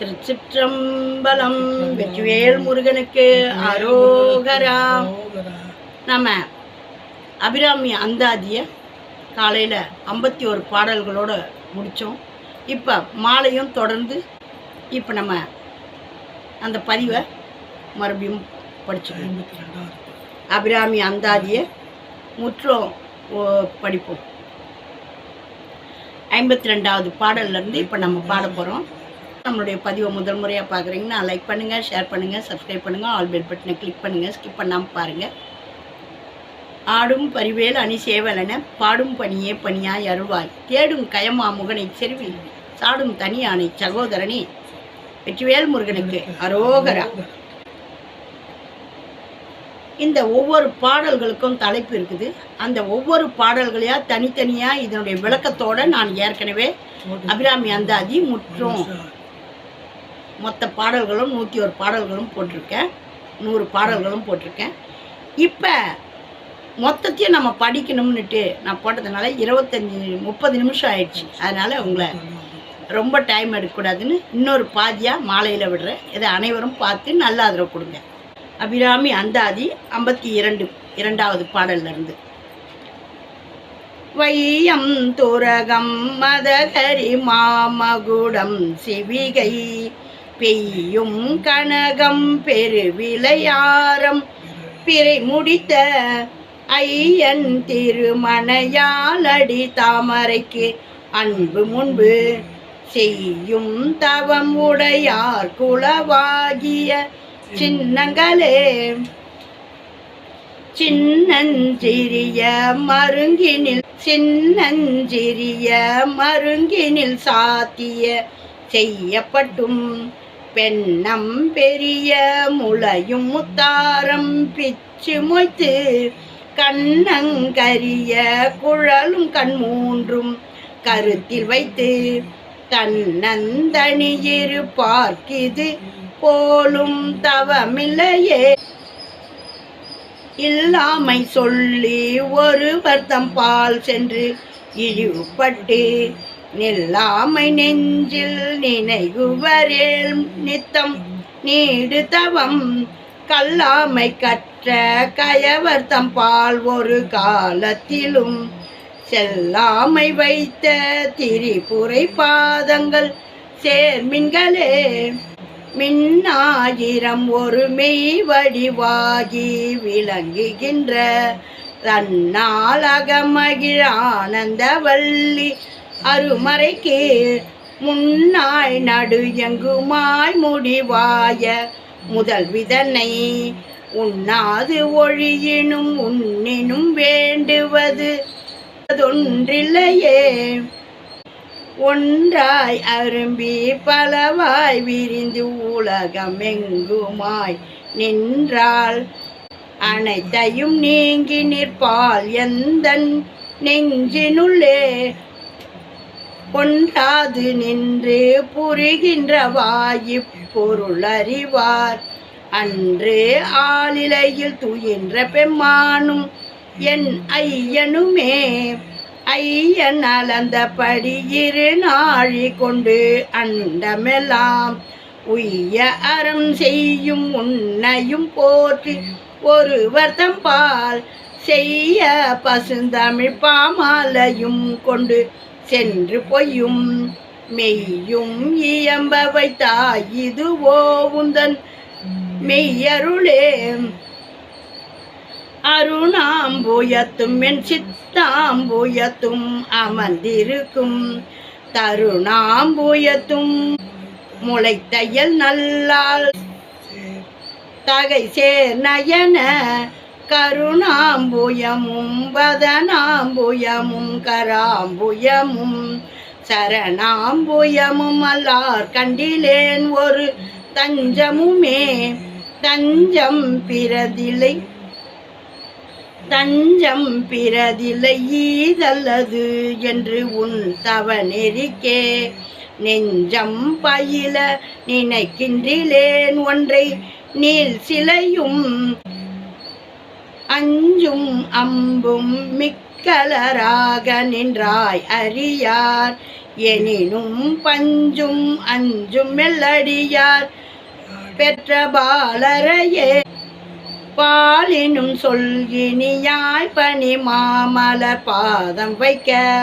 திருச்சிற்றம்பலம். வெற்றிவேல் முருகனுக்கு அரோகரா. நம்ம அபிராமி அந்தாதியை காலையில் ஐம்பத்தி ஒரு பாடல்களோடு முடித்தோம் இப்போ மாலையும் தொடர்ந்து இப்போ நம்ம அந்த பதிவை மறுபடியும் படிச்சுக்கணும் அபிராமி அந்தாதியை முற்றும் ஓ- படிப்போம். ஐம்பத்தி ரெண்டாவது பாடல்லேருந்து இப்போ நம்ம பாட போகிறோம் நம்மளுடைய பதிவை முதல் முறையாக பார்க்குறீங்கன்னா லைக் பண்ணுங்கள் ஷேர் பண்ணுங்கள் சப்ஸ்கிரைப் பண்ணுங்கள் ஆல் பெல் பட்டனை கிளிக் பண்ணுங்கள் ஸ்கிப் பண்ணாமல் பாருங்கள் ஆடும் பரிவேல் அணி சேவலென பாடும் பணியே பணியாய் அருள்வாய். தேடும் கயமா முகனை செருவில் சாடும் தனியானை சகோதரனே. வெற்றிவேல் முருகனுக்கு அரோகரா. இந்த ஒவ்வொரு பாடல்களுக்கும் தலைப்பு இருக்குது. அந்த ஒவ்வொரு பாடல்களையாக தனித்தனியாக இதனுடைய விளக்கத்தோட நான் ஏற்கனவே அபிராமி அந்தாதி முற்றும். மொத்த பாடல்களும் நூற்றி ஒரு பாடல்களும் போட்டிருக்கேன். நூறு பாடல்களும் போட்டிருக்கேன். இப்போ மொத்தத்தையும் நம்ம படிக்கணும்னுட்டு நான் போட்டதுனால இருபத்தஞ்சி முப்பது நிமிஷம் ஆயிடுச்சு. அதனால் உங்களை ரொம்ப டைம் எடுக்கக்கூடாதுன்னு இன்னொரு பாதியாக மாலையில் விடுறேன். இதை அனைவரும் பார்த்து நல்ல ஆதரவு கொடுங்க. அபிராமி அந்தாதி ஐம்பத்தி இரண்டு இரண்டாவது பாடல்லிருந்து வையம் துரகம் மதகரி மாமகுடம் சிவிகை பெய்யும் கனகம் பெருவிளையாரம். பிறை முடித்த ஐயன் திருமணையாலடி தாமரைக்கு அன்பு முன்பு செய்யும் தவம் உடையார் குளவாகிய சின்னங்களே. சின்னஞ்சிறிய மருங்கினில் சின்னஞ்சிறிய மருங்கினில் சாத்திய செய்யப்பட்டும். பெண்ணம் பெரிய முளையும் முத்தாரம் பிச்சு மொய்த்து கண்ணங்கரிய குழலும் கண் மூன்றும் கருத்தில் வைத்து தன்னந்தனியிரு பார்க்கிது போலும் தவமில்லையே. இல்லாமை சொல்லி ஒருவர் தம் பால் சென்று இழிவுபட்டு நில்லாமை நெஞ்சில் நினைகுவரில் நித்தம் நீடு தவம். கல்லாமை கற்ற கயவர் தம் பால் ஒரு காலத்திலும். செல்லாமை வைத்த திரிபுரை பாதங்கள் சேர்மின்களே மின்னாயிரம் ஒரு மெய் வடிவாகி விளங்குகின்ற தன்னால் ஆனந்த வள்ளி அருமறைக்கு முன்னாய் நடு எங்குமாய் முடிவாய முதல் விதனை உண்ணாது ஒழியினும் உண்ணினும் வேண்டுவது அதொன்றில்லையே. ஒன்றாய் அரும்பி பலவாய் விரிந்து உலகமெங்குமாய் நின்றால் அனைத்தையும் நீங்கி நிற்பால் எந்தன் நெஞ்சினுள்ளே. கொண்டாது நின்று புரிகின்ற வாயிப்பொருள் அறிவார் அன்று ஆளிலையில் துயின்ற பெம்மானும் என் ஐயனுமே. ஐயன் அளந்தபடி இரு நாழி கொண்டு அண்டமெல்லாம் உய்ய அறம் செய்யும் உன்னையும் போற்றி ஒருவர் தம்பால் செய்ய பசுந்தமிழ் பாமாலையும் கொண்டு சென்று பொய்யும் மெய்யும் இயம்பவை தாய் இது உந்தன் மெய்யருளே. அருணாம்புயத்தும் என் சித்தாம்புயத்தும் அமர்ந்திருக்கும். தருணாம்புயத்தும் முளைத்தையல் நல்லால் தகை சேர் நயன கருணாம்புயமும் வதனாம்புயமும் கராம்புயமும் சரணாம்புயமும் அல்லார் கண்டிலேன் ஒரு தஞ்சமுமே. தஞ்சம் பிறதில்லை தஞ்சம் பிறதில்லை ஈதல்லது என்று உன் தவ நெறிக்கே நெஞ்சம் பயில நினைக்கின்றிலேன் ஒன்றை நீல் சிலையும் அஞ்சும் அம்பும் மிக்கலராக நின்றாய் அறியார். எனினும் பஞ்சும் அஞ்சும் மெல்லடியார். பெற்ற பாலரையே பாலினும் சொல்கினியாய் பனி மாமலர் பாதம் வைக்க.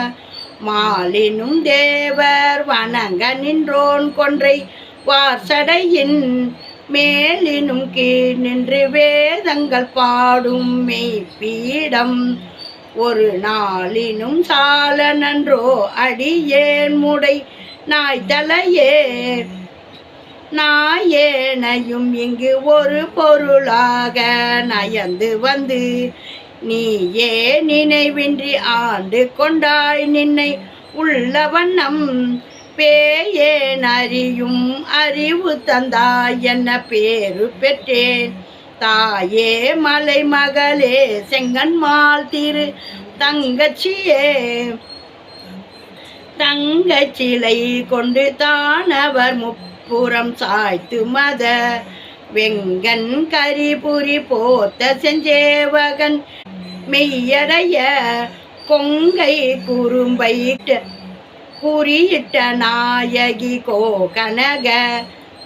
மாலினும் தேவர் வணங்க நின்றோன் கொன்றை. வார்சடையின் மேலினும் கீழ் நின்று வேதங்கள் பாடும் மெய்ப்பீடம். ஒரு நாளினும் சால நன்றோ அடியேன் முடை நாய் தலையே நாயேனையும் இங்கு ஒரு பொருளாக நயந்து வந்து நீயே நினைவின்றி ஆண்டு கொண்டாய் நின்னை உள்ள வண்ணம் பேயேன் அறியும்? அறிவு தந்தாய் என்ன பேரு பெற்றேன்? தாயே மலை மகளே செங்கன்மால் திரு தங்கச்சியே. தங்கச்சிலை கொண்டு தானவர் முப்புறம் சாய்த்து மத வெங்கன் கரிபுரி போத்த செஞ்சேவகன் மெய்யடைய கொங்கை குறும்பை குறியிட்ட நாயகி கோகனக.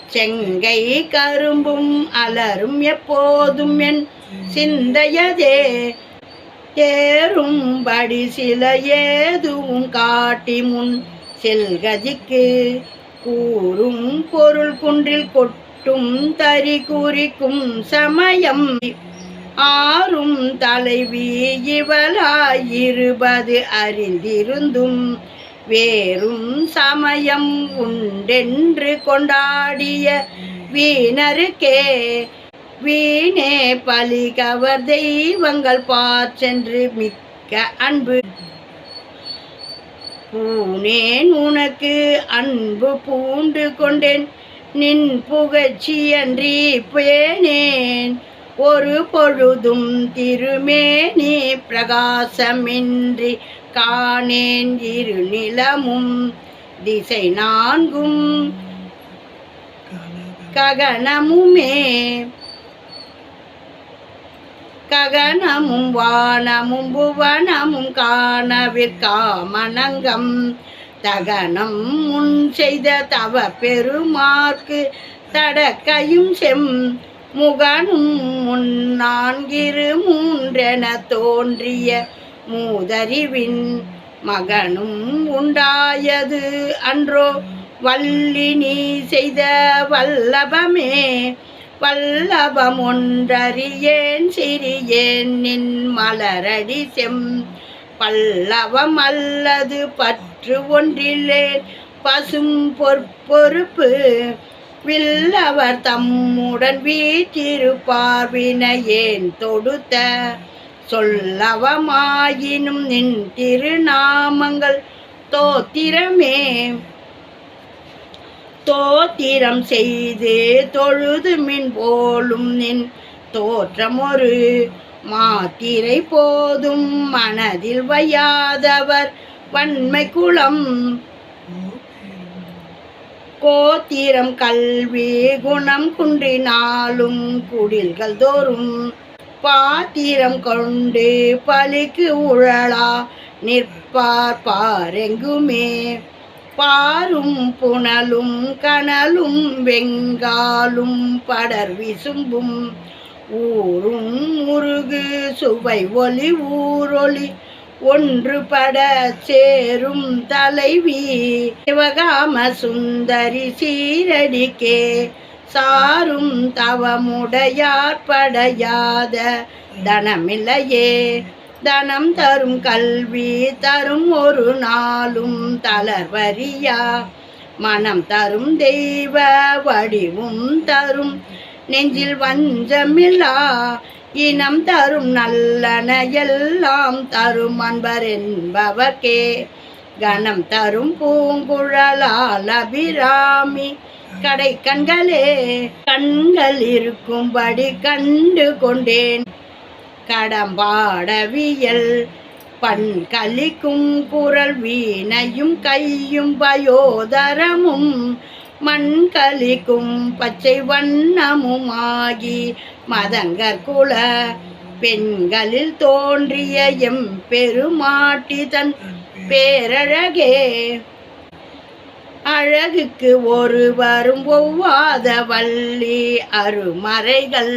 செங்கை கரும்பும் அலரும் எப்போதும் என் சிந்தையதே. தேரும்படி சில ஏதுவும் காட்டி முன் செல்கதிக்கு கூறும் பொருள் குன்றில் கொட்டும் தறி குறிக்கும் சமயம். ஆறும் தலைவி இவளாயிருபது அறிந்திருந்தும் வேறும் சமயம் உண்டென்று கொண்டாடிய வீணருக்கே. வீணே பலிகவர் தெய்வங்கள் பாற்றென்று மிக்க அன்பு. பூனேன் உனக்கு அன்பு பூண்டு கொண்டேன். நின் புகழ்ச்சியன்றி பேனேன் ஒரு பொழுதும் திருமேனி பிரகாசமின்றி காணேன் இரு நிலமும் திசை நான்கும். ககனமுமே ககனமும் வானமும் புவனமும் காணவிற்காமனங்கம். தகனம் முன் செய்த தவ பெருமார்க்கு தடக்கையும் செம் முகனும் முன் நான்கிரு மூன்றென தோன்றிய மூதறிவின் மகனும் உண்டாயது அன்றோ. வள்ளி நீ செய்த வல்லபமே. வல்லபம் ஒன்றறியேன் சிறியேன் நின் மலரடி செம் பல்லவம் அல்லது பற்று ஒன்றில்லேன் பசும் பொற்பொறுப்பு வில்லவர் தம்முடன் வீற்றிருப்பார் வினையேன் தொடுத்த. சொல்லவமாயினும் நின் திருநாமங்கள் தோத்திரமே. தோத்திரம் செய்து தொழுது மின் போலும் நின் தோற்றமொரு மாத்திரை போதும் மனதில் வையாதவர் வன்மை குலம். கோத்திரம் கல்வி குணம் குன்றினாலும் குடில்கள் தோறும் பாத்திரம் கொண்டு பலிக்கு உழலா நிற்பார் பாரெங்குமே. பாரும் புனலும் கனலும் வெங்காலும் படர் விசும்பும். ஊரும் முருகு சுவை ஒலி ஊரொலி. ஒன்றுபட சேரும் தலைவி. சிவகாம சுந்தரி சீரடிக்கே. சாரும் தவமுடையார் படையாத தனமில்லையே. தனம் தரும் கல்வி தரும் ஒரு நாளும் தளர்வரியா மனம் தரும் தெய்வ வடிவும் தரும் நெஞ்சில் வஞ்சமில்லா. இனம் தரும் நல்லன எல்லாம் தரும் அன்பர் என்பவர்க்கே. கணம் தரும் பூங்குழலால் அபிராமி. கடை கண்களே கண்கள் இருக்கும்படி கண்டு கொண்டேன் கடம்பாடவியல் பண் கலிக்கும் குரல் வீணையும் கையும் பயோதரமும் மண் கலிக்கும் பச்சை வண்ணமுமாகி மதங்கர் குல பெண்களில் தோன்றிய எம் பெருமாட்டி தன் பேரழகே. அழகுக்கு ஒருவரும் ஒவ்வாத வள்ளி அருமறைகள்.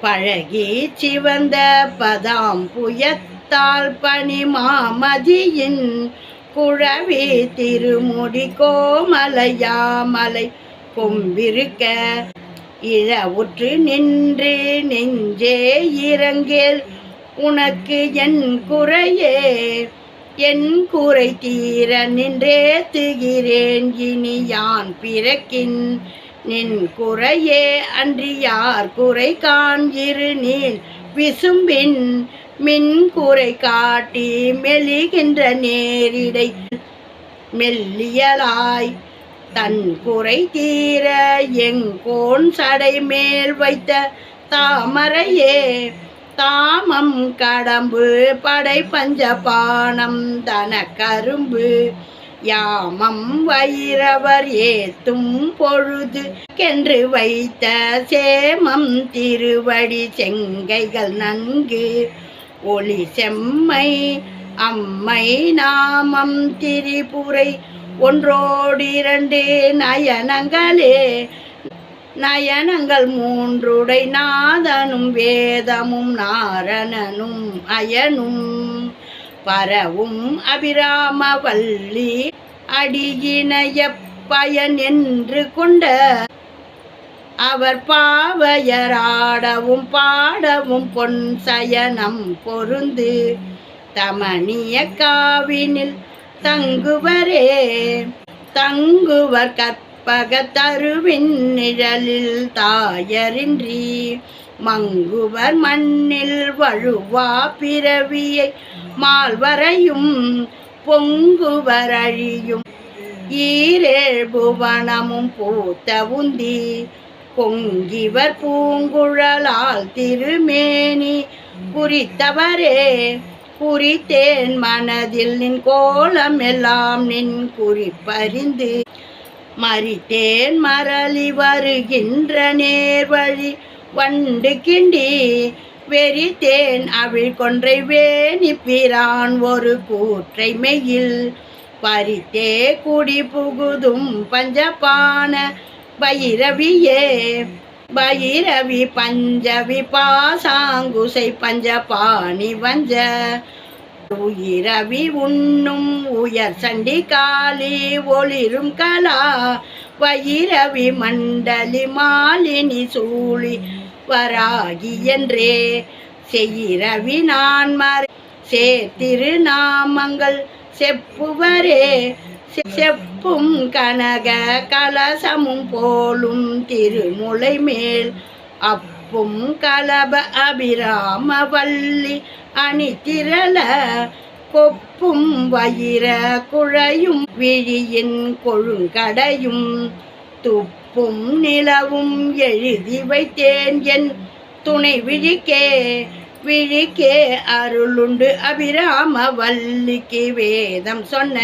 பழகி சிவந்த பதாம் புயத்தால் பனி மாமதியின் குழவி திருமுடி கோமலையாமலை கொம்பிருக்க இழவுற்று நின்று நெஞ்சே இறங்கேல் உனக்கு என் குறையே. என் கூரை தீர நின்றேத்துகிறேன் இனி யான் பிறக்கின்? நின் குறையே அன்றி யார் குறை காண்கிறு நீள்? விசும்பின் மின் குறை காட்டி மெலிகின்ற நேரிடை மெல்லியலாய் தன் குறை தீர எங்கோன் சடை மேல் வைத்த தாமரையே தாமம் கடம்பு படை பஞ்சபானம் தன கரும்பு யாமம் வைரவர் ஏத்தும் பொழுது கென்று வைத்த சேமம் திருவடி செங்கைகள் நன்கு. ஒளி செம்மை அம்மை நாமம் திரிபுரை ஒன்றோடிரண்டு நயனங்களே. நயனங்கள் மூன்றுடை நாதனும் வேதமும் நாரணனும் அயனும். பரவும் அபிராமவல்லி அடியினைய பயன் என்று கொண்ட அவர் பாவையராடவும் பாடவும் பொன் சயனம் பொருந்து தமணிய காவினில் தங்குவரே. தங்குவர் கற்பக பகத்தருவின் நிழலில் தாயரின்றி மங்குவர் மண்ணில் வழுவா பிறவியை மால்வரையும் பொங்குவர் அழியும் ஈரேழ் புவனமும் பூத்த உந்தி பொங்கிவர் பூங்குழலால் திருமேனி. குறித்தவரே குறித்தேன் மனதில் நின் கோலம் எல்லாம் நின் குறிப்பறிந்து மறித்தேன் மரளி வருகின்ற நேர்வழி வண்டு கிண்டி வெறித்தேன் அவிழ் கொன்றை வேணி பிரான் ஒரு கூற்றை மெயில். பறித்தே குடி புகுதும் பஞ்சபான பைரவியே. பைரவி பஞ்சவி பாசாங்குசை பஞ்சபாணி வஞ்ச. உயிரவி உண்ணும் உயர் சண்டி காலி ஒளிரும் கலா வயிரவி மண்டலி மாலினி சூழி வராகி என்றே. செய்யிரவி நான் மறை சேர்த்திரு நாமங்கள் செப்புவரே. செப்பும் கனக கலசமும் போலும் திருமுலை மேல் அப்பும் கலப அபிராம வள்ளி அணி கொப்பும் வயிற குழையும் விழியின் கொழுங்கடையும் துப்பும் நிலவும் எழுதி வைத்தேன் என் துணை விழிக்கே விழிக்கே அருளுண்டு அபிராம வள்ளிக்கு வேதம் சொன்ன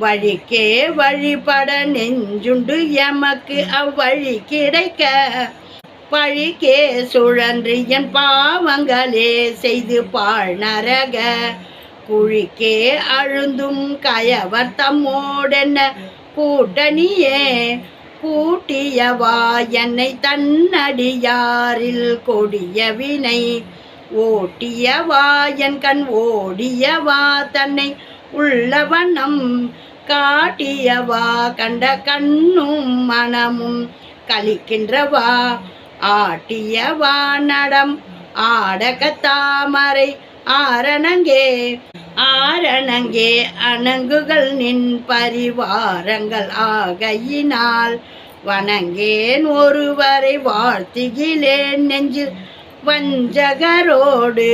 வழிக்கே வழிபட நெஞ்சுண்டு எமக்கு அவ்வழி கிடைக்க. பழிக்கே சுழன்று என் பாவங்களே செய்து பாழ் நரக. குழிக்கே அழுந்தும் கயவர் தம்மோடென்ன கூட்டணியே. கூட்டியவா என்னை தன்னடியாரில் கொடிய வினை. ஓட்டியவா என் கண் ஓடியவா தன்னை உள்ளவனம் காட்டியவா கண்ட கண்ணும் மனமும் கலிக்கின்றவா ஆட்டிய வானடம் ஆடக தாமரை ஆரணங்கே ஆரணங்கே அணங்குகள் நின் பரிவாரங்கள் ஆகையினால் வணங்கேன் ஒருவரை வாழ்த்துகிலேன் நெஞ்சில் வஞ்சகரோடு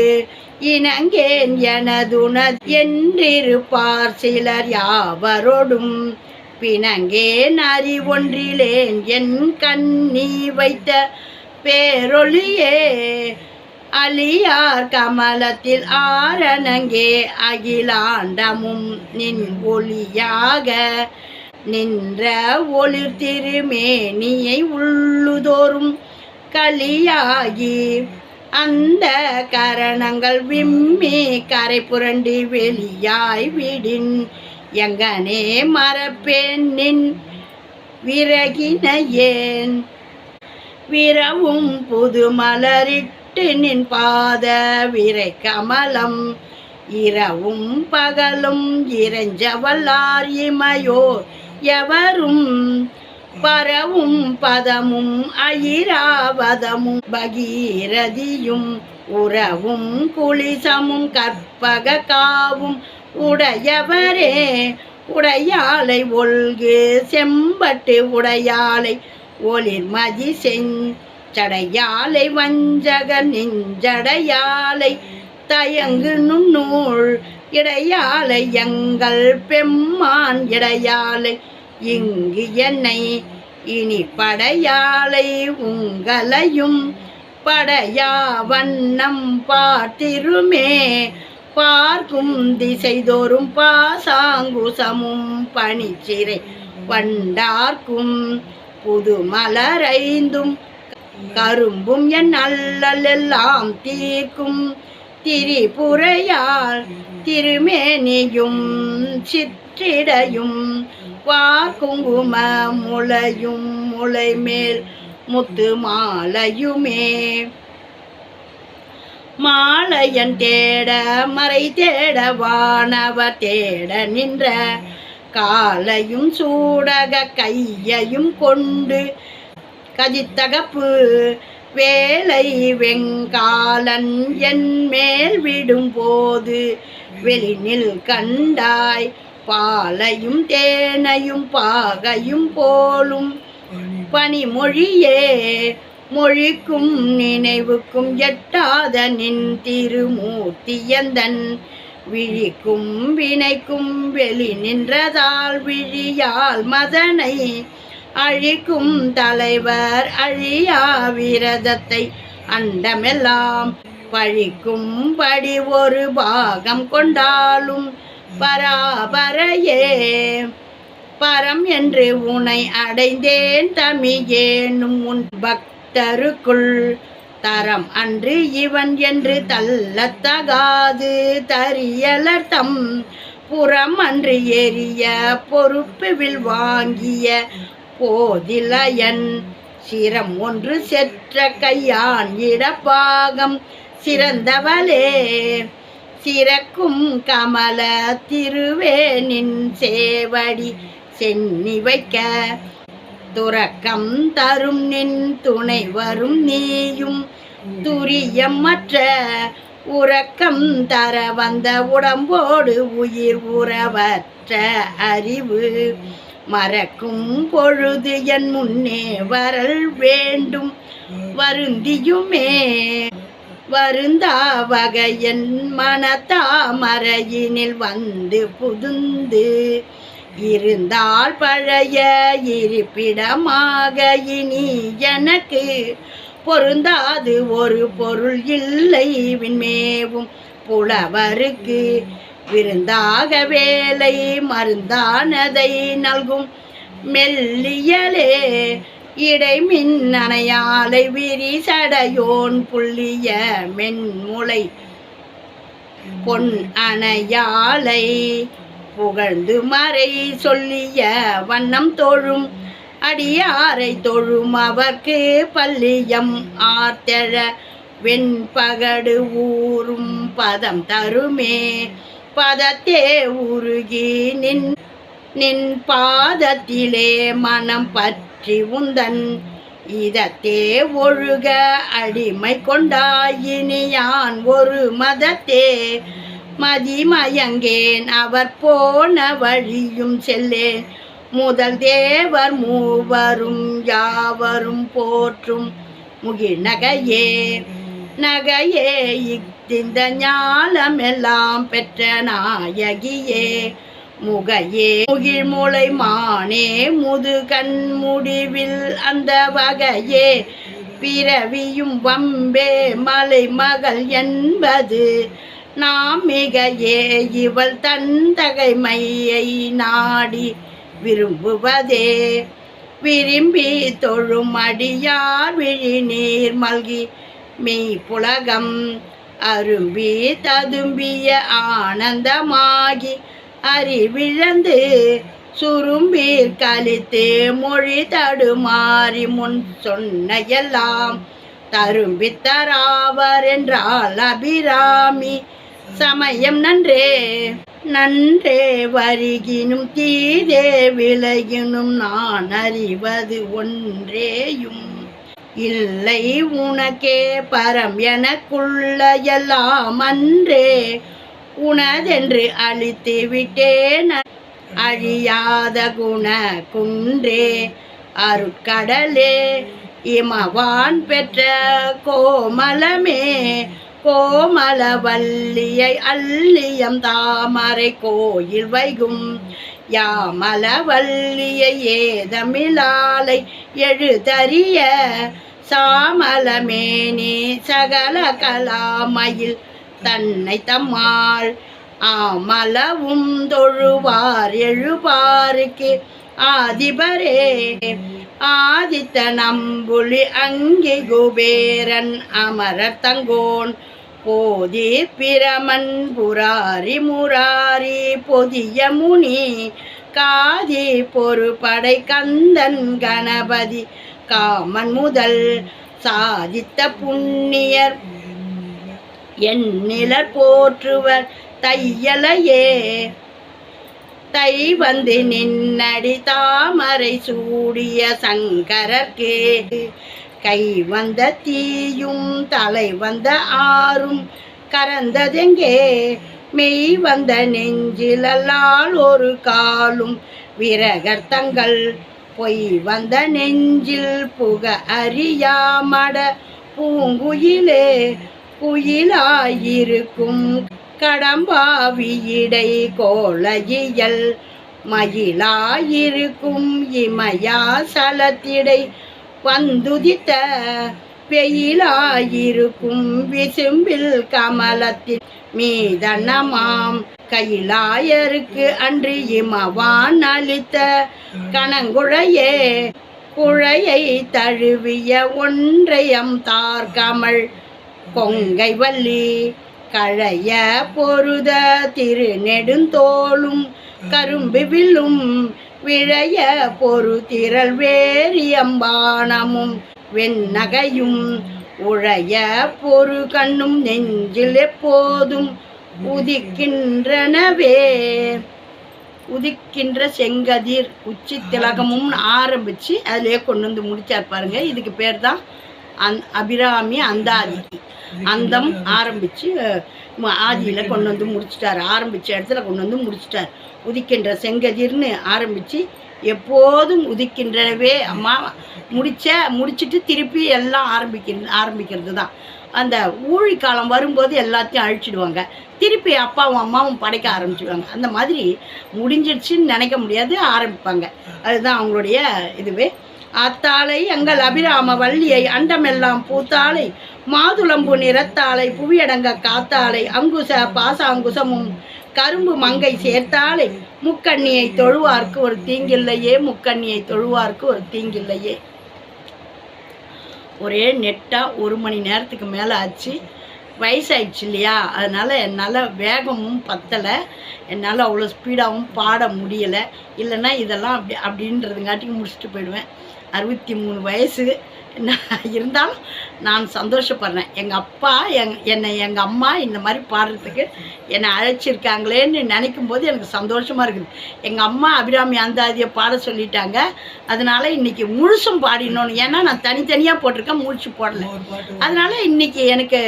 இணங்கேன் எனதுண என்றிருப்பார் சிலர் யாவரோடும் பிணங்கேன் அறிவொன்றிலேன் என் கண்ணி வைத்த பேரொளியே அலியார் கமலத்தில் ஆரணங்கே அகிலாண்டமும் நின் ஒளியாக நின்ற ஒளிர் திருமேனியை உள்ளுதோறும் களியாகி அந்த கரணங்கள் விம்மி கரை புரண்டி வெளியாய் விடின். எங்கனே மரப்பெண்ணின் நின் விறகினையேன். விரவும் புது மலரிட்டு நின் பாத விரை கமலம். இரவும் பகலும் இறைஞ்சவல்லார் இமையோ எவரும் பரவும் பதமும் அயிராவதமும் பகீரதியும் உறவும் குளிசமும் கற்பக காவும் உடையவரே உடையாளை ஒல்கு செம்பட்டு உடையாளை ஒளிர்மதி செஞ்சடையாலை வஞ்சக நெஞ்சடையாலை தயங்கு நுண்ணூள் இடையாலை எங்கள் பெம்மான் இடையாலை இங்கு என்னை இனி படையாலை உங்களையும் படையா வண்ணம் பார்த்திருமே பார்க்கும் திசைதோறும் பாசாங்குசமும் பனிச்சிறை வண்டார்க்கும் புது மலரைந்தும் கரும்பும் என் அல்லல் எல்லாம் தீர்க்கும் திரிபுரையால் திருமேனியும் சிற்றிடையும் வாக்குங்கும முளையும் முளை மேல் முத்து மாலையுமே. மாலையன் தேட மறை தேட வானவர் தேட நின்ற காலையும் சூடக கையையும் கொண்டு கதித்தகப்பு வேலை வெங்காலன் என் மேல் விடும்போது வெளிநில் கண்டாய் பாலையும் தேனையும் பாகையும் போலும் பனிமொழியே மொழிக்கும் நினைவுக்கும் எட்டாத நின் திருமூர்த்தியந்தன் விழிக்கும் வினைக்கும் வெளி நின்றதால் விழியால் மதனை அழிக்கும் தலைவர் அழியா விரதத்தை அண்டமெல்லாம் பழிக்கும் படி ஒரு பாகம் கொண்டாலும் பராபரையே. பரம் என்று உனை அடைந்தேன் தமியேனும் உன் பக்தருக்குள் தரம் அன்று இவன் என்று தள்ளத்தகாது தரியலர்த்தம் புறம் அன்று எரிய பொறுப்புவில் வாங்கிய போதிலயன். சிரம் ஒன்று செற்ற கையான் இடப்பாகம் சிறந்தவளே. சிறக்கும் கமல திருவேனின் சேவடி சென்னி வைக்க துறக்கம் தரும் நின் துணை வரும் நீயும். துரியமற்ற உறக்கம் தர வந்த உடம்போடு உயிர் உறவற்ற அறிவு. மறக்கும் பொழுது என் முன்னே வரல் வேண்டும். வருந்தியுமே வருந்தா வகையன் மனத்தாமரையினில் வந்து புதுந்து. இருந்தால் பழைய இருப்பிடமாக இனி எனக்கு பொருந்தாது. ஒரு பொருள் இல்லை விண்மேவும் புலவருக்கு விருந்தாக வேலை மருந்தானதை நல்கும். மெல்லியலே இடை மின்னணையாலை விரி சடையோன் புள்ளிய மென்முளை பொன் அணையாலை புகழ்ந்து மறை சொல்லிய வண்ணம் தொழும். அடியாரை தொழும் அவர்க்கு பள்ளியம் ஆர்த்தெழ வெண்பகடு ஊறும் பதம் தருமே. பதத்தே உருகி நின் நின் பாதத்திலே மனம் பற்றி உந்தன். இதத்தே ஒழுக அடிமை கொண்டாயினியான் ஒரு மதத்தே. மதிமயங்கேன் அவர் போன வழியும் செல்லேன் முதல் தேவர் மூவரும் யாவரும் போற்றும் முகில் நகையே. நகையே இத்திந்த ஞாலமெல்லாம் பெற்ற நாயகியே. முகையே முகில் முளை மானே முதுகண் முடிவில் அந்த வகையே. பிறவியும் வம்பே மலை மகள் என்பது நாம் மிகையே இவள் தன் தகைமையை நாடி விரும்புவதே. விரும்பி தொழும் அடியார் விழி நீர் மல்கி மெய் புலகம் அரும்பி ததும்பிய ஆனந்தமாகி அறிவிழந்து சுரும்பீர் கழித்து மொழி தடுமாறி முன் சொன்னையெல்லாம் தரும்பித்தராவர் என்றால் அபிராமி. சமயம் நன்றே. நன்றே வருகினும் தீதே விலகினும் நான் அறிவது ஒன்றேயும் இல்லை. உனக்கே பரம் எனக்குள்ள எல்லாம் அன்றே. உனதென்று அழித்து விட்டேன். அழியாத குண குன்றே. அருட்கடலே இமவான் பெற்ற கோமலமே. கோமலவல்லியை அள்ளியம் தாமரை கோயில் வைகும். யாமலவல்லியை ஏதமிழாலை எழுதறிய சாமலமேனி சகல கலாமையில் தன்னை தம்மாள் ஆமலவும் தொழுவார் எழுபாருக்கு ஆதிபரே. ஆதித்த நம்புலி அங்கி குபேரன் அமரர் தங்கோன் போதி பிரமன் புராரி முராரி பொதிய முனி காதி பொறுபடை கந்தன் கணபதி காமன் முதல் சாதித்த புண்ணியர். எண்ணிலர் போற்றுவர் தையலையே தை வந்து நின்னடி தாமரை சூடிய சங்கரர்கே கை வந்த தீயும் தலை வந்த ஆறும். கரந்ததெங்கே மெய் வந்த நெஞ்சிலல்லால் ஒரு காலும். விரகர்த்தங்கள் பொய் வந்த நெஞ்சில் புக அறியாமட. பூங்குயிலே குயிலாயிருக்கும். கடம்பாவியிடை கோளையியல் மயிலாயிருக்கும் இமயா சலத்திடை. வந்துதித்த வெயிலாயிருக்கும் விசும்பில் கமலத்தின் மீதனமாம். கையிலாயருக்கு அன்று இமவான் அளித்த கணங்குழையே குழையை தழுவிய ஒன்றையம் தார்கமள் கொங்கை வள்ளி கழைய பொருத திருநெடுந்தோளும் கரும்பு வில்லும் விழைய பொரு திரள் வேரியம்பானமும் வெண்ணகையும் உழைய பொரு கண்ணும் நெஞ்சில் எப்போதும் உதிக்கின்றனவே. உதிக்கின்ற செங்கதிர் உச்சி திலகமும் ஆரம்பித்து அதிலே கொண்டு வந்து முடிச்சார் பாருங்க. இதுக்கு பேர் தான் அந் அபிராமி அந்தாதி. அந்தம் ஆரம்பித்து ஆதியில் கொண்டு வந்து முடிச்சிட்டார். ஆரம்பித்த இடத்துல கொண்டு வந்து முடிச்சிட்டார். உதிக்கின்ற செங்கதிர்னு ஆரம்பித்து எப்போதும் உதிக்கின்றனவே அம்மா முடிச்ச முடிச்சிட்டு திருப்பி எல்லாம் ஆரம்பிக்கிறது ஆரம்பிக்கிறது தான் அந்த ஊழி காலம் வரும்போது எல்லாத்தையும் அழிச்சிடுவாங்க. திருப்பி அப்பாவும் அம்மாவும் படைக்க ஆரம்பிச்சிடுவாங்க அந்த மாதிரி முடிஞ்சிடுச்சுன்னு நினைக்க முடியாது ஆரம்பிப்பாங்க. அதுதான் அவங்களுடைய இதுவே. அத்தாலை எங்கள் அபிராம வள்ளியை அண்டமெல்லாம் பூத்தாளை மாதுளம்பு நிறத்தாலை புவியடங்க காத்தாலை அங்குச பாசாங்குசமும் கரும்பு மங்கை சேர்த்தாலை முக்கண்ணியை தொழுவார்க்கு ஒரு தீங்கில்லையே முக்கண்ணியை தொழுவார்க்கு ஒரு தீங்கில்லையே. ஒரே நெட்டாக ஒரு மணி நேரத்துக்கு மேலே ஆச்சு. வயசாயிடுச்சு இல்லையா? அதனால் என்னால் வேகமும் பத்தலை. என்னால் அவ்வளோ ஸ்பீடாகவும் பாட முடியலை. இல்லைன்னா இதெல்லாம் அப்படி அப்படின்றதுங்காட்டிக்கு முடிச்சுட்டு போயிடுவேன். அறுபத்தி மூணு வயசு. நான் இருந்தாலும் நான் சந்தோஷப்படுறேன். எங்கள் அப்பா எங் என்னை எங்கள் அம்மா இந்த மாதிரி பாடுறதுக்கு என்னை அழைச்சிருக்காங்களேன்னு நினைக்கும் போது எனக்கு சந்தோஷமாக இருக்குது. எங்கள் அம்மா அபிராமி அந்தாதியை பாட சொல்லிட்டாங்க. அதனால இன்னைக்கு முழுசும் பாடினோன்னு ஏன்னா நான் தனித்தனியாக போட்டிருக்கேன் முழுசு போடல. அதனால இன்னைக்கு எனக்கு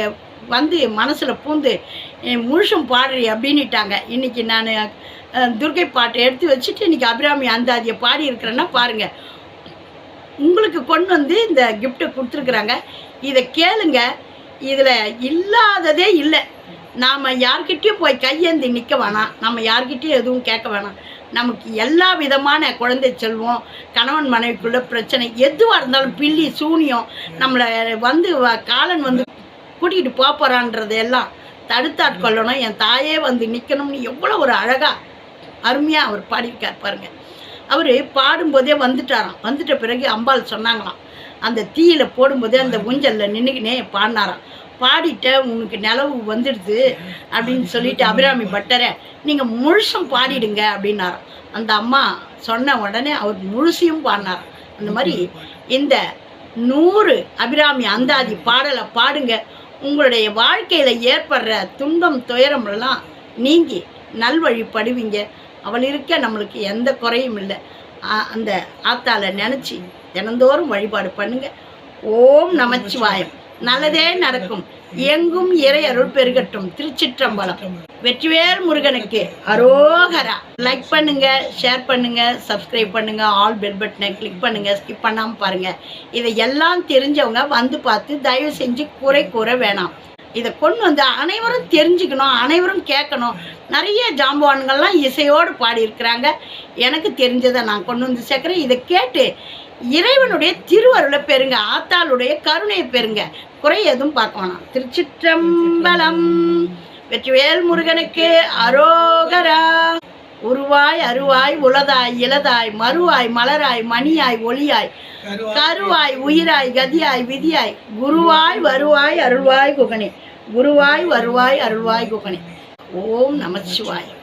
வந்து மனசில் பூந்து முழுசும் பாடுறி அப்படின்னுட்டாங்க. இன்றைக்கி நான் துர்கை பாட்டை எடுத்து வச்சுட்டு இன்றைக்கி அபிராமி அந்தாதியை பாடி இருக்கிறேன்னா பாருங்கள் உங்களுக்கு கொண்டு வந்து இந்த கிஃப்ட்டை கொடுத்துருக்குறாங்க. இதை கேளுங்க. இதில் இல்லாததே இல்லை. நாம் யார்கிட்டேயும் போய் கையேந்தி நிற்க வேணாம். நம்ம யார்கிட்டேயும் எதுவும் கேட்க வேணாம். நமக்கு எல்லா விதமான குழந்தை செல்வம் கணவன் மனைவிக்குள்ள பிரச்சனை எதுவாக இருந்தாலும் பில்லி சூனியம் நம்மளை வந்து வ- காலன் வந்து கூட்டிகிட்டு போக போகிறான்றது எல்லாம் தடுத்தாட்கொள்ளணும். என் தாயே வந்து நிற்கணும்னு எவ்வளோ ஒரு அழகாக அருமையாக அவர் பாடியிருக்கார் பாருங்க. அவர் பாடும்போதே வந்துட்டாராம். வந்துட்ட பிறகு அம்பாள் சொன்னாங்களாம். அந்த தீயில் போடும்போதே அந்த ஊஞ்சலில் நின்றுக்கினே பாடினாராம். பாடிட்ட உனக்கு நிலவு வந்துடுது அப்படின்னு சொல்லிட்டு அபிராமி பட்டரை நீங்கள் முழுசும் பாடிடுங்க அப்படின்னாராம். அந்த அம்மா சொன்ன உடனே அவர் முழுசையும் பாடினார் அந்த மாதிரி இந்த நூறு அபிராமி அந்தாதி பாடலை பாடுங்க. உங்களுடைய வாழ்க்கையில் ஏற்படுற துன்பம் துயரம் எல்லாம் நீங்கி நல்வழிப்படுவீங்க அவள் இருக்க நம்மளுக்கு எந்த குறையும் இல்லை. அந்த ஆத்தால நினச்சி தினந்தோறும் வழிபாடு பண்ணுங்க. ஓம் நமச்சிவாயம். நல்லதே நடக்கும். எங்கும் இறை அருள் பெருகட்டும். திருச்சிற்றம்பலம். வெற்றிவேல் முருகனுக்கு அரோகரா. லைக் பண்ணுங்க ஷேர் பண்ணுங்க சப்ஸ்கிரைப் பண்ணுங்க ஆல் பெல் பட்டனை கிளிக் பண்ணுங்க ஸ்கிப் பண்ணாமல் பாருங்க. இதை எல்லாம் தெரிஞ்சவங்க வந்து பார்த்து தயவு செஞ்சு குறை கூற வேணாம். இதை கொண்டு வந்து அனைவரும் தெரிஞ்சுக்கணும் அனைவரும் கேட்கணும். நிறைய ஜாம்பவான்கள்லாம் இசையோடு பாடியிருக்கிறாங்க. எனக்கு தெரிஞ்சதை நான் கொண்டு வந்து சேர்க்குறேன். இதை கேட்டு இறைவனுடைய திருவருளை பெறுங்க ஆத்தாளுடைய கருணையை பெறுங்க. குறை எதுவும் பார்க்க வேணாம். திருச்சிற்றம்பலம். வெற்றிவேல் முருகனுக்கு அரோகரா. உருவாய் அருவாய் உளதாய் இளதாய் மறுவாய் மலராய் மணியாய் ஒளியாய் கருவாய் உயிராய் கதியாய் விதியாய் குருவாய் வருவாய் அருள்வாய் குகனே. குருவாய் வருவாய் அருள்வாய் குகனே. ஓம் நமச்சிவாய்